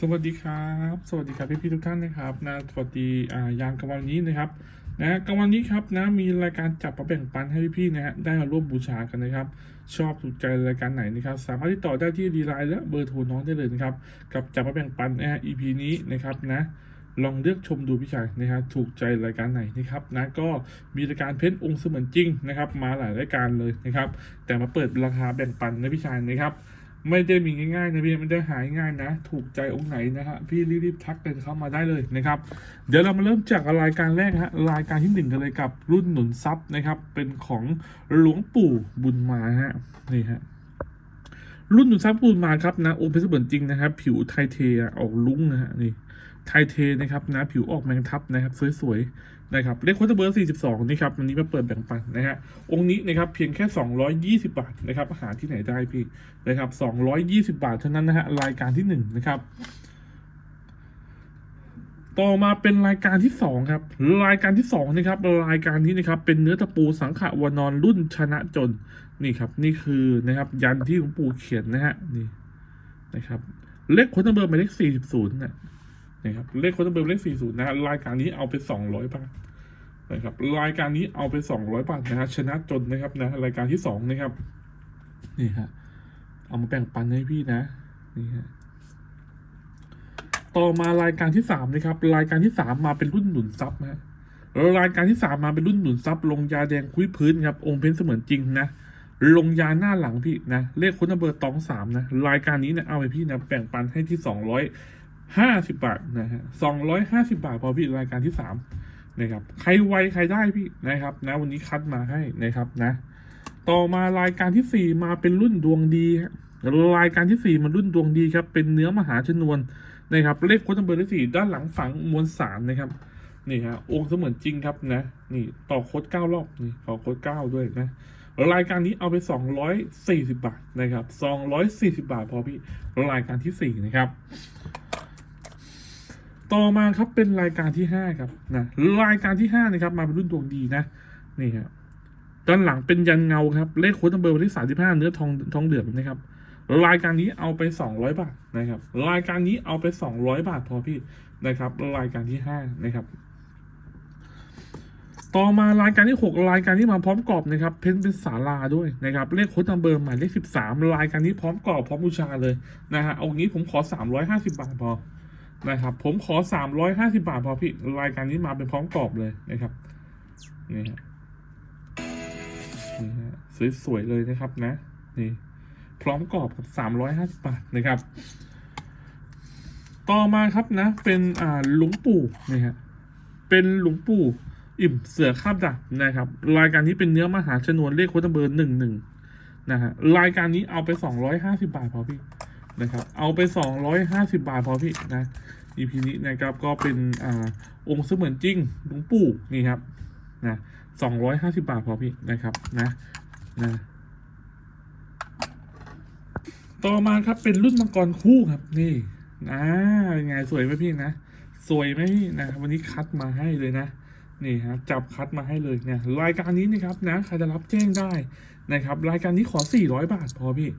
สวัสดีครับ สวัสดีครับพี่พี่ๆทุกท่านนะครับนะสวัสดีอ่ายามกลางวันนี้นะครับนะกลางวันนี้ครับนะมีรายการจับมาแบ่งปันให้พี่พี่ๆนะฮะได้มาร่วมบูชากันนะครับ ชอบถูกใจรายการไหนนะครับสามารถติดต่อได้ที่ดีไลน์และเบอร์โทรน้องได้เลยนะครับกับจับมาแบ่งปันนะฮะ EP นี้นะครับนะลองเลือกชมดูพี่ชายนะครับถูกใจรายการไหนนะครับนะก็มีรายการเพชรองค์เสมือนจริงนะครับ มาหลายรายการเลยนะครับ แต่มาเปิดราคาแบ่งปันนะพี่ชายนะครับ ไม่ได้มีง่ายๆนะพี่ม่ได้หายง่ายนะ ถูกใจองค์ไหนนะฮะพี่รีบๆทักกันเข้ามาได้เลยนะครับ เดี๋ยวเรามาเริ่มจากรายการแรกฮะรายการที่หนึ่งกันเลยกับรุ่นหนุนทรัพย์นะครับ เป็นของหลวงปู่บุญมาฮะนี่ฮะรุ่นหนุนทรัพย์บุญมาครับนะโอเพชรเสมือนจริงนะครับ ผิวไทเทอออกลุ้งนะฮะนี่ไทเทนะครับนะผิวออกแมงทับนะครับ สวยๆ นะครับเลขโคตรเบอร์ 42นี่ครับวันนี้มาเปิดแบ่งปันนะฮะองค์นี้นะครับเพียงแค่ 220 บาทนะครับหาที่ไหนได้พี่นะครับ 220 บาทเท่านั้นนะฮะรายการที่1นะครับต่อมาเป็นรายการที่2ครับรายการที่2นะครับรายการนี้นะครับเป็นเนื้อตะปูสังขวานอนรุ่นชนะจนนี่ครับนี่คือนะครับยันที่หลวงปู่เขียนนะฮะนี่นะครับเลขโคตรเบอร์หมายเลข40นะนะครับเลขโค้ดเบอร์เลข40นะฮะรายการนี้เอาไป200บาท นะครับรายการนี้เอาไป 200 บาทนะฮะชนะจนนะครับนะรายการที่ 2 นะครับ นี่ฮะเอามาแบ่งปันให้พี่นะนี่ฮะต่อมารายการที่ 3 นะครับ รายการที่ 3 มาเป็นรุ่นหนุนซับนะฮะรายการที่ 3 มาเป็นรุ่นหนุนซับลงยาแดงคุยพื้นครับองค์เพนเสมือนจริงนะลงยาหน้าหลังพี่นะเลขค้ดเบอร์ตองสามนะรายการนี้เนี่ยเอาไปพี่นะแบ่งปันให้ที่200ห้าสิบบาทนะฮะสองร้อยห้าสิบาทพอพี่รายการที่สาม นะครับ ใครไวใครได้พี่นะครับ นะวันนี้คัดมาให้นะครับนะ ต่อมารายการที่สี่มาเป็นรุ่นดวงดีรายการที่สี่มันรุ่นดวงดีครับ เป็นเนื้อมหาชนวนนะครับ เลขโค้ดเบอร์ที่สี่ด้านหลังฝังมวลสารนะครับ นี่ฮะองค์เสมือนจริงครับนะ นี่ต่อโค้ดเก้ารอบนี่ต่อโค้ดเก้าด้วยนะรายการนี้เอาไปสองร้อยสี่สิบาทนะครับสองร้อยสี่สิบาทพอพี่ รายการที่สี่นะครับ ต่อมาครับเป็นรายการที่ห้าครับนะรายการที่ห้านะครับ มาเป็นรุ่นดวงดีนะนี่ครับด้านหลังเป็นยันเงาครับ เลขโค้ดนัมเบอร์วันที่สามสิบห้าเนื้อทองทองเดือดนะครับ รายการนี้เอาไปสองร้อยบาทนะครับ รายการนี้เอาไปสองร้อยบาทพอพี่นะครับ รายการที่ห้านะครับ ต่อมารายการที่หกรายการที่มาพร้อมกรอบนะครับ เพ้นเป็นศาลาด้วยนะครับ เลขโค้ดนัมเบอร์หมายเลขสิบสามรายการนี้พร้อมกรอบพร้อมบูชาเลยนะฮะเอางี้ผมขอสามร้อยห้าสิบาทพอ นะครับ ผมขอสามร้อยห้าสิบาทพอพี่ รายการนี้มาเป็นพร้อมกรอบเลยนะครับ นี่ฮะนี่ฮะสวยๆเลยนะครับนะ นี่ พร้อมกรอบกับสามร้อยห้าสิบาทนะครับ ต่อมาครับนะ เป็นอ่าหลวงปู่นี่ฮะเป็นหลวงปู่อิ่มเสือคาบดักนะครับ รายการนี้เป็นเนื้อมหาชนวนเลขโค้ดเบอร์หนึ่งหนึ่งนะฮะรายการนี้เอาไปสองร้อยห้าสิบาทพอพี่ นะครับ เอาไป 250 บาทพอพี่นะ EP นี้นะครับก็เป็นอ่าองค์เสมือนจริงหลวงปู่นี่ครับนะ250 บาทพอพี่นะครับนะนะต่อมาครับเป็นรุ่นมังกรคู่ครับนี่นะเป็นไงสวยไหมพี่นะ สวยไหมพี่นะวันนี้คัดมาให้เลยนะนี่ฮะจับคัดมาให้เลยเนี่ยรายการนี้นะครับนะใครจะรับแจ้งได้นะครับ รายการนี้ขอ 400 บาทพอพี่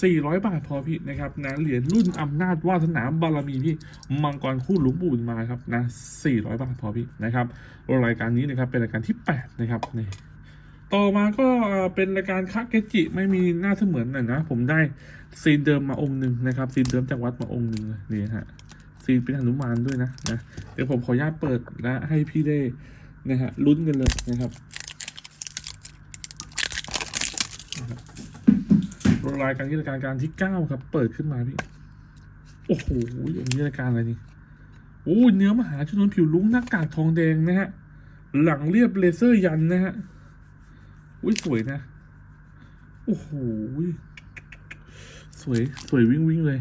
400 บาทพอพี่นะครับนะเหรียญรุ่นอำนาจวาสนาบารมีพี่มังกรคู่หลวงปู่บุญมาครับนะ400 บาทพอพี่นะครับรายการนี้นะครับเป็นรายการที่ 8 นะครับนี่ต่อมาก็เอ่อเป็นรายการคะเกจิไม่มีหน้าเสมือนหน่อยนะ ผมได้ซีนเดิมมาองค์หนึ่งนะครับซีนเดิมจากวัดมาองค์หนึ่งเลยนี่ฮะซีนเป็นหนุมานด้วยนะนะเดี๋ยวผมขออนุญาตเปิดและให้พี่ได้นะฮะลุ้นกันเลยนะครับ รายการที่รายการการที่เก้าครับ เปิดขึ้นมาพี่ โอ้โหอย่างนี้รายการอะไรนี่โอ้เนื้อมหาชนวนผิวลุ้งหน้ากากทองแดงนะฮะ หลังเรียบเลเซอร์ยันนะฮะอุ้ยสวยนะ โอ้โหสวยสวยวิ่งวิ่งเลย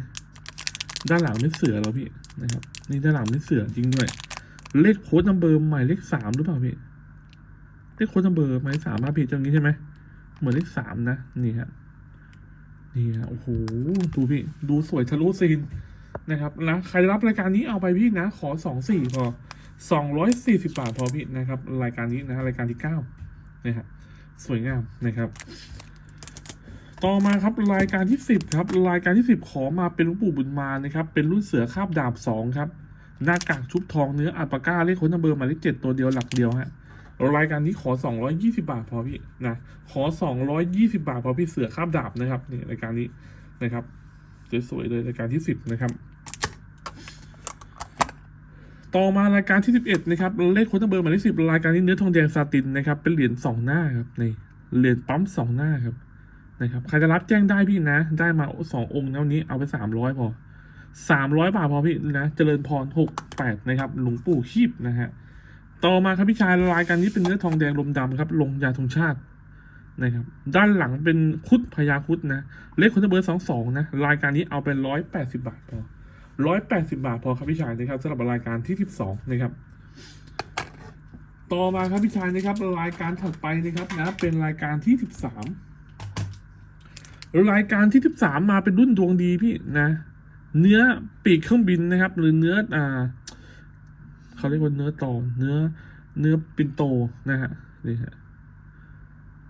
ด้านหลังไม่เสือแล้วพี่นะครับนี่ด้านหลังไม่เสือจริงด้วย เลขโค้ดนัมเบอร์หมายเลขสามหรือเปล่าพี่เลขโค้ดนัมเบอร์หมายเลขสามมาพี่ตรงนี้ใช่ไหมเหมือนเลขสามนะนี่ฮะ นี่ฮะโอ้โหดูพี่ดูสวยทะลุซีนนะครับนะใครรับรายการนี้เอาไปพี่นะ ขอสองสี่พอสองร้อยสี่สิบาทพอพี่นะครับ รายการนี้นะรายการที่เก้านะฮะสวยงามนะครับ ต่อมาครับรายการที่สิบครับ รายการที่สิบขอมาเป็นลวงปู่บุญมานะครับ เป็นรุ่นเสือคาบดาบสองครับหน้ากากชุบทองเนื้ออัลปาก้าเลขค้นนัมเบอร์หมายเลขเจ็ดตัวเดียวหลักเดียวฮะ รายการนี้ขอ 220 บาทพอพี่นะขอ 220 บาทพอพี่เสือคาบดาบนะครับนี่รายการนี้นะครับสวยๆเลยรายการที่ 10 นะครับ ต่อมารายการที่ 11 นะครับ เลขโค้ดนัมเบอร์หมายเลข10รายการนี้เนื้อทองแดงซาตินนะครับ เป็นเหรียญสองหน้าครับนี่เหรียญปั๊มสองหน้าครับนะครับใครจะรับแจ้งได้พี่นะ ได้มาสององค์แล้วนี้เอาไป300พอ300บาทพอพี่นะ เจริญพร68นะครับ หลวงปู่คีบนะฮะ ต่อมาครับพี่ชายรายการนี้เป็นเนื้อทองแดงลมดำครับ ลงยาธงชาตินะครับ ด้านหลังเป็นคุดพญาคุดนะเลขคนเบอร์สองสองนะรายการนี้เอาเป็นร้อยแปดสิบาทพอร้อยแปดสิบาทพอครับพี่ชายนะครับสำหรับรายการที่สิบสองนะครับต่อมาครับพี่ชายนะครับรายการถัดไปนะครับนะเป็นรายการที่สิบสามรายการที่สิบสามมาเป็นรุ่นดวงดีพี่นะ เนื้อปีกเครื่องบินนะครับ หรือเนื้ออ่า เขาเรียกว่าเนื้อตอเนื้อ เนื้อปินโตนะฮะนี่ฮะ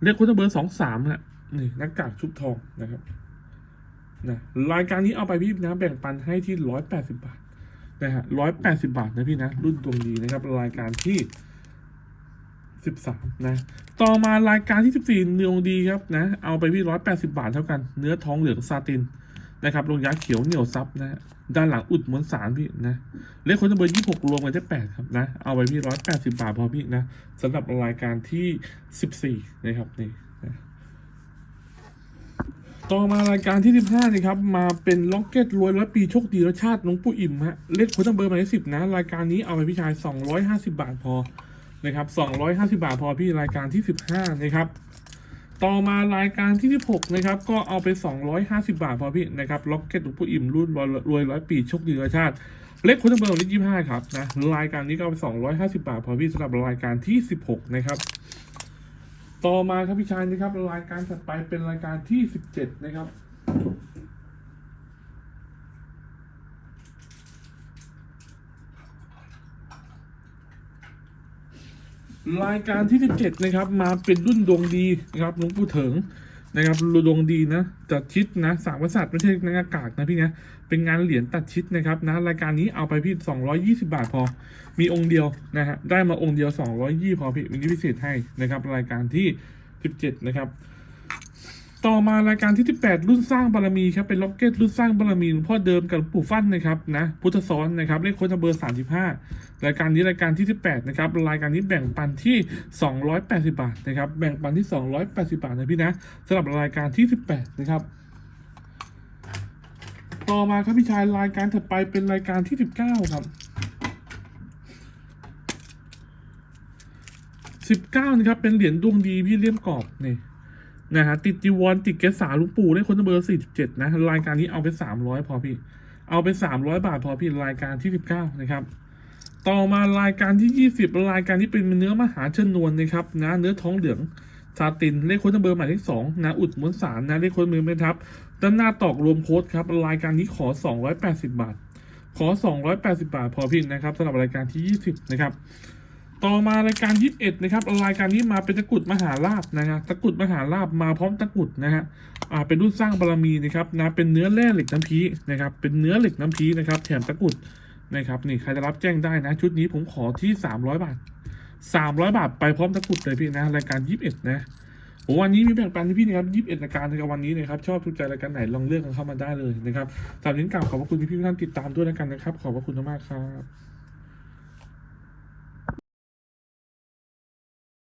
เรียกคุณเบอร์สองสามฮะนี่หน้ากากชุบทองนะครับนะรายการนี้เอาไปพี่นะแบ่งปันให้ที่ร้อยแปดสิบาทนะฮะร้อยแปดสิบาทนะพี่นะ รุ่นดวงดีนะครับ รายการที่สิบสามนะ ต่อมารายการที่สิบสี่เนื้อดีครับนะ เอาไปพี่ร้อยแปดสิบาทเท่ากัน เนื้อทองเหลืองซาติน นะครับลงยาเขียวเหนียวซับนะ ด้านหลังอุดมวลสารพี่นะเลขคนเบอร์ยี่หกรวมกันได้แปดครับนะ เอาไว้พี่ร้อยแปดสิบาทพอพี่นะสำหรับรายการที่สิบสี่นะครับนี่นะต่อมารายการที่สิบห้านี่ครับมาเป็นล็อกเก็ตรวยร้อยปีโชคดีรสชาติหลวงปู่อิ่มฮะเลขคนเบอร์หมายเลขสิบนะ รายการนี้เอาไปพี่ชายสองร้อยห้าสิบาทพอนะครับสองร้อยห้าสิบาทพอพี่รายการที่สิบห้านะครับ ต่อมารายการที่ 16 นะครับ ก็เอาไป 250 บาทพอพี่นะครับล็อกเก็ตหลวงปู่อิ่มรุ่นรวยร้อยปีโชคดีรชาติ เล็กคุณเบอร์ลิยี่ห้าครับนะรายการนี้ก็เอาไป 250 บาทพอพี่สำหรับรายการที่ 16 นะครับ ต่อมาครับพี่ชายนะครับรายการถัดไปเป็นรายการที่ 17 นะครับ รายการที่ 17 นะครับ มาเป็นรุ่นดวงดีนะครับหลวงปู่เถิงนะครับรุ่นดวงดีนะตัดชิดนะสามกษัตริย์ไม่ใช่นางอากาศนะพี่นะเป็นงานเหรียญตัดชิดนะครับนะรายการนี้เอาไปพี่ 220 บาทพอ มีองค์เดียวนะฮะได้มาองค์เดียว 220 พอพี่วันนี้พิเศษให้นะครับ รายการที่ 17 นะครับ ต่อมารายการที่ 18 รุ่นสร้างบารมีครับเป็นล็อกเก็ตรุ่นสร้างบารมีหลวงพ่อเดิมกับหลวงปู่ฟั่นนะครับนะพุทธซ้อนนะครับเลขโค้ดเบอร์ 35 รายการนี้รายการที่ 18 นะครับรายการนี้แบ่งปันที่ 280 บาทนะครับแบ่งปันที่ 280 บาทนะพี่นะสำหรับรายการที่ 18 นะครับต่อมาครับพี่ชายรายการถัดไปเป็นรายการที่ 19 ครับ 19 นะครับเป็นเหรียญดวงดีพี่เลี่ยมกรอบนี่ นะฮะติดจีวรติดเกสาลุงปู่ได้คนเบอร์สี่สิบเจ็ดนะรายการนี้เอาไปสามร้อยพอพี่ เอาไปสามร้อยบาทพอพี่รายการที่สิบเก้านะครับต่อมารายการที่ยี่สิบรายการนี้เป็นเนื้อมหาชนวนนะครับนะเนื้อท้องเหลืองซาตินเลขโค้ดเบอร์หมายเลขสองนะอุดมวลสารนะเลขโค้ดมือเป็นทับด้านหน้าตอกรวมโค้ดครับรายการนี้ขอสองร้อยแปดสิบาท ขอสองร้อยแปดสิบาท พอพี่นะครับสำหรับรายการที่ยี่สิบนะครับ ต่อมารายการ 21 นะครับรายการนี้มาเป็นตะกุดมหาลาบนะครับตะกุดมหาลาบมาพร้อมตะกุดนะฮะอ่าเป็นรุ่นสร้างบารมีนะครับนะเป็นเนื้อแร่เหล็กน้ำพีนะครับเป็นเนื้อเหล็กน้ำพีนะครับแถมตะกุดนะครับนี่ใครจะรับแจ้งได้นะ ชุดนี้ผมขอที่ 300 บาท 300 บาทไปพร้อมตะกุดเลยพี่นะรายการ 21 นะโอ้วันนี้มีแบ่งปันให้พี่นะครับ21รายการในวันนี้นะครับชอบถูกใจรายการไหนลองเลือกกันเข้ามาได้เลยนะครับสำหรับนี้กล่าวขอบพระคุณพี่ๆทุกท่านติดตามด้วยแล้วกันนะครับ ขอบพระคุณมากครับ